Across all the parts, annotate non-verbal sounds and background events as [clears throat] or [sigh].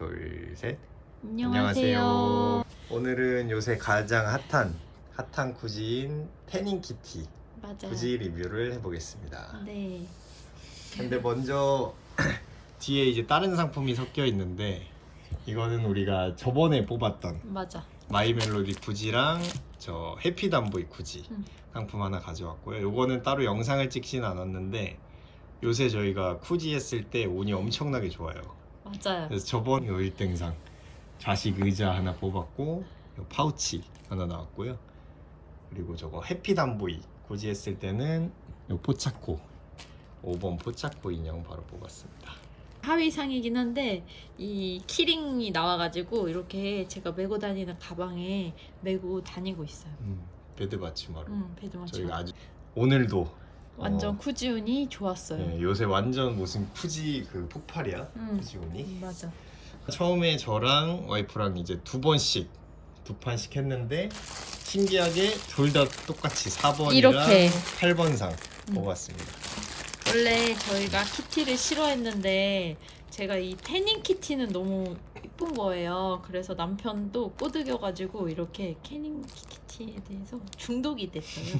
둘, 셋. 안녕하세요. 오늘은 요새 가장 핫한 핫한 쿠지인 태닝 키티 맞아요. 쿠지 리뷰를 해보겠습니다. 네. 근데 먼저 [clears throat] 뒤에 이제 다른 상품이 섞여 있는데 이거는 우리가 저번에 뽑았던 맞아. 마이 멜로디 쿠지랑 저 해피 담보이 쿠지 음. 상품 하나 가져왔고요. 요거는 따로 영상을 찍진 않았는데 요새 저희가 쿠지 했을 때 운이 엄청나게 좋아요. 맞아요. 그래서 저번 요 1등상 좌식 의자 하나 뽑았고 요 파우치 하나 나왔고요. 그리고 저거 해피 담보이 고지 했을 때는 요 포차코 5번 포차코 인형 바로 뽑았습니다. 하위상이긴 한데 이 키링이 나와가지고 이렇게 제가 메고 다니는 가방에 메고 다니고 있어요. 음, 베드 받침하러 음, 배도 맞죠. 저희가 아주 오늘도 완전 어, 쿠지운이 좋았어요. 네, 요새 완전 무슨 푸지 그 폭발이야 음. 푸지 운이 음, 맞아. 처음에 저랑 와이프랑 이제 두 번씩 두 판씩 했는데 신기하게 둘 다 똑같이 4번이랑 이렇게. 8번상 음. 뽑았습니다. 원래 저희가 키티를 싫어했는데 제가 이 태닝 키티는 너무 예쁜 거예요. 그래서 남편도 꼬드겨가지고 이렇게 태닝 키티에 대해서 중독이 됐어요.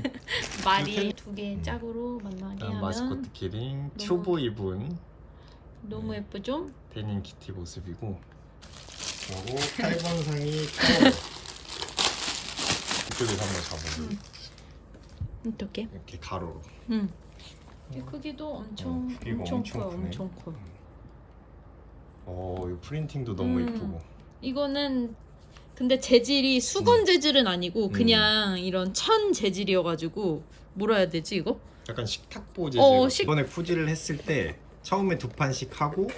[laughs] 말이 두 개 짝으로 만나게 아, 하면 마스코트 키링 튜브 입은 너무 예쁘죠? 데님 키티 모습이고 그리고 [laughs] 8번 상이 타워 이쪽에서 한번 잡아볼게요 어떻게? 이렇게 가로로 응. 이 크기도 엄청 어, 크기가 엄청, 엄청 커요. 크네. 엄청 커요. 어, 이 프린팅도 너무 음. 예쁘고 이거는 근데 재질이 수건 재질은 아니고 음. 그냥 이런 천 재질이어가지고 뭐라 해야 되지 이거? 약간 식탁보 재질 어, 식- 이번에 쿠지를 했을 때 처음에 두 판씩 하고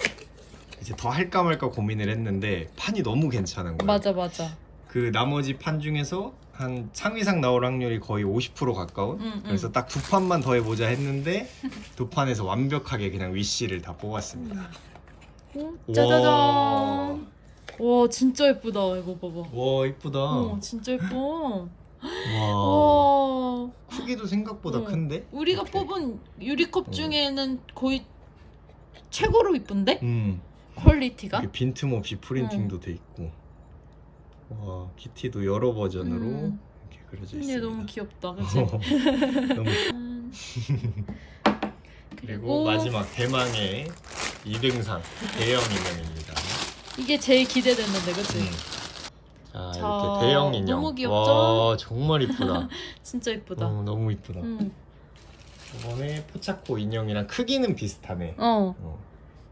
이제 더 할까 말까 고민을 했는데 판이 너무 괜찮은 거예요 맞아 맞아. 그 나머지 판 중에서 한 상위상 나올 확률이 거의 50% 가까운 응, 응. 그래서 딱 두 판만 더 해보자 했는데 두 판에서 완벽하게 그냥 위시를 다 뽑았습니다 오, 짜자잔. 와 진짜 예쁘다 이거 봐봐. 와 이쁘다 어 진짜 예뻐. 와 와 크기도 생각보다 어. 큰데 우리가. 뽑은 유리컵 어. 중에는 거의 최고로 이쁜데 음 퀄리티가. 이렇게 빈틈없이 프린팅도 돼 있고 와 키티도 여러 버전으로 음. 이렇게 그려져 얘 있습니다 너무 귀엽다, [laughs] 그치? 너무 음. [laughs] 그리고 마지막 대망의 2등상 대형 인형입니다. 이게 제일 기대됐는데, 그치? 음. 자, 자, 이렇게 대형 인형. 너무 귀엽죠? 와 정말 이쁘다. [laughs] 진짜 예쁘다. 어, 너무 이쁘다. 음. 이번에 포차코 인형이랑 크기는 비슷하네. 어. 어,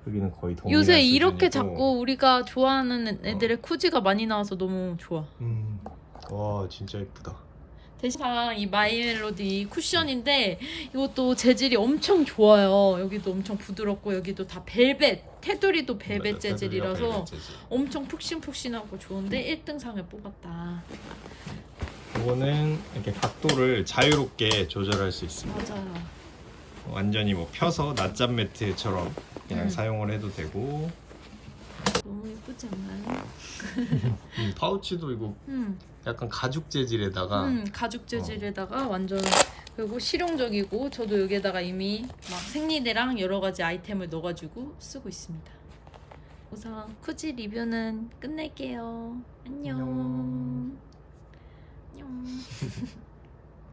크기는 거의 동일한 요새 이렇게 수준이고. 자꾸 우리가 좋아하는 애들의 쿠지가 많이 나와서 너무 좋아. 음. 와 진짜 이쁘다. 대신 이 마이멜로디 쿠션인데 이것도 재질이 엄청 좋아요. 여기도 엄청 부드럽고 여기도 다 벨벳, 테두리도 벨벳 재질이라서 벨벳 재질. 엄청 푹신푹신하고 좋은데 1등상을 뽑았다. 이거는 이렇게 각도를 자유롭게 조절할 수 있습니다. 맞아요. 완전히 뭐 펴서 낮잠 매트처럼 그냥 음. 사용을 해도 되고 예쁘지 않나요? 음, 파우치도 이거 음, 약간 가죽 재질에다가 음 가죽 재질에다가 완전 그리고 실용적이고 저도 여기에다가 이미 막 생리대랑 여러 가지 아이템을 넣어가지고 쓰고 있습니다. 우선 쿠지 리뷰는 끝낼게요. 안녕. 안녕. 안녕. [laughs]